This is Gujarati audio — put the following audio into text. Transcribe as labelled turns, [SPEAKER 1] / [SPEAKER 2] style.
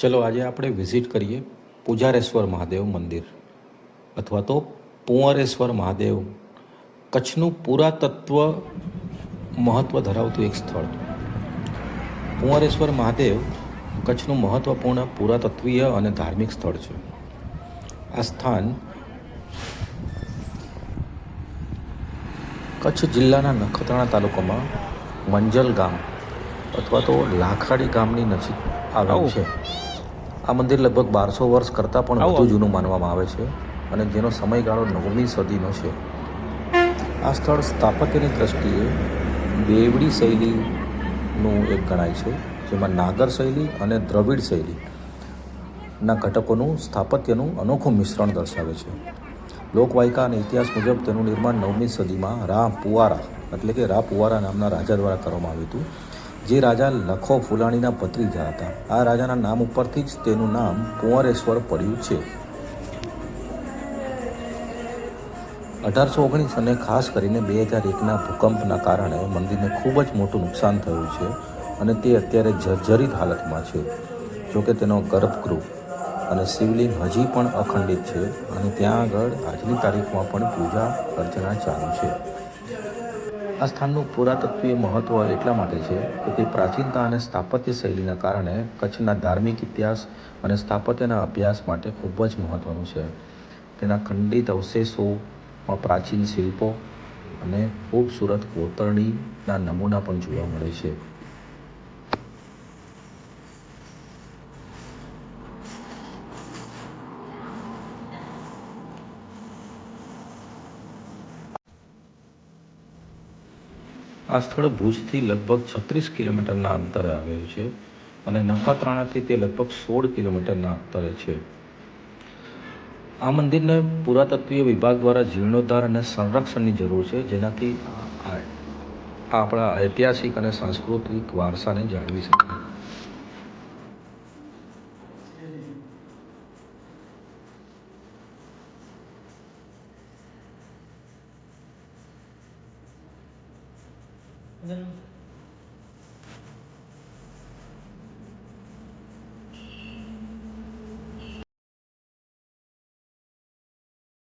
[SPEAKER 1] ચલો આજે આપણે વિઝિટ કરીએ પૂજારેશ્વર મહાદેવ મંદિર અથવા તો પુંવરેશ્વર મહાદેવ. કચ્છનું પુરાતત્વ મહત્ત્વ ધરાવતું એક સ્થળ. પુંવરેશ્વર મહાદેવ કચ્છનું મહત્ત્વપૂર્ણ પુરાતત્વીય અને ધાર્મિક સ્થળ છે. આ સ્થાન કચ્છ જિલ્લાના નખત્રાણા તાલુકામાં મંજલ ગામ અથવા તો લાખાડી ગામની નજીક આવેલું છે. આ મંદિર લગભગ બારસો વર્ષ કરતાં પણ વધુ જૂનું માનવામાં આવે છે અને જેનો સમયગાળો નવમી સદીનો છે. આ સ્થળ સ્થાપત્યની દ્રષ્ટિએ બેવડી શૈલીનું એક ગણાય છે જેમાં નાગર શૈલી અને દ્રવિડ શૈલીના ઘટકોનું સ્થાપત્યનું અનોખું મિશ્રણ દર્શાવે છે. લોકવાયકા અને ઇતિહાસ મુજબ તેનું નિર્માણ નવમી સદીમાં રા પુવારા એટલે કે રા પુવારા નામના રાજા દ્વારા કરવામાં આવ્યું હતું. જે રાજા લખો ફુલાણીના ભત્રીજા હતા. આ રાજાના નામ ઉપરથી જ તેનું નામ કુંવરેશ્વર પડ્યું છે. અઢારસો ઓગણીસ અને ખાસ કરીને બે હજાર એકના ભૂકંપના કારણે મંદિરને ખૂબ જ મોટું નુકસાન થયું છે અને તે અત્યારે જર્જરિત હાલતમાં છે. જોકે તેનો ગર્ભગૃહ અને શિવલિંગ હજી પણ અખંડિત છે અને ત્યાં આગળ આજની તારીખમાં પણ પૂજા અર્ચના ચાલુ છે. આ સ્થાનનું પુરાતત્વીય મહત્ત્વ એટલા માટે છે કે તે પ્રાચીનતા અને સ્થાપત્ય શૈલીના કારણે કચ્છના ધાર્મિક ઇતિહાસ અને સ્થાપત્યના અભ્યાસ માટે ખૂબ જ મહત્ત્વનું છે. તેના ખંડિત અવશેષોમાં પ્રાચીન શિલ્પો અને ખૂબસૂરત કોતરણીના નમૂના પણ જોવા મળે છે. આ સ્થળ ભુજથી લગભગ છત્રીસ કિલોમીટરના અંતરે આવેલું છે અને નખત્રાણાથી તે લગભગ સોળ કિલોમીટરના અંતરે છે. આ મંદિરને પુરાતત્વીય વિભાગ દ્વારા જીર્ણોદ્ધાર અને સંરક્ષણની જરૂર છે, જેનાથી આપણા ઐતિહાસિક અને સાંસ્કૃતિક વારસાને જાળવી શકાય.
[SPEAKER 2] 温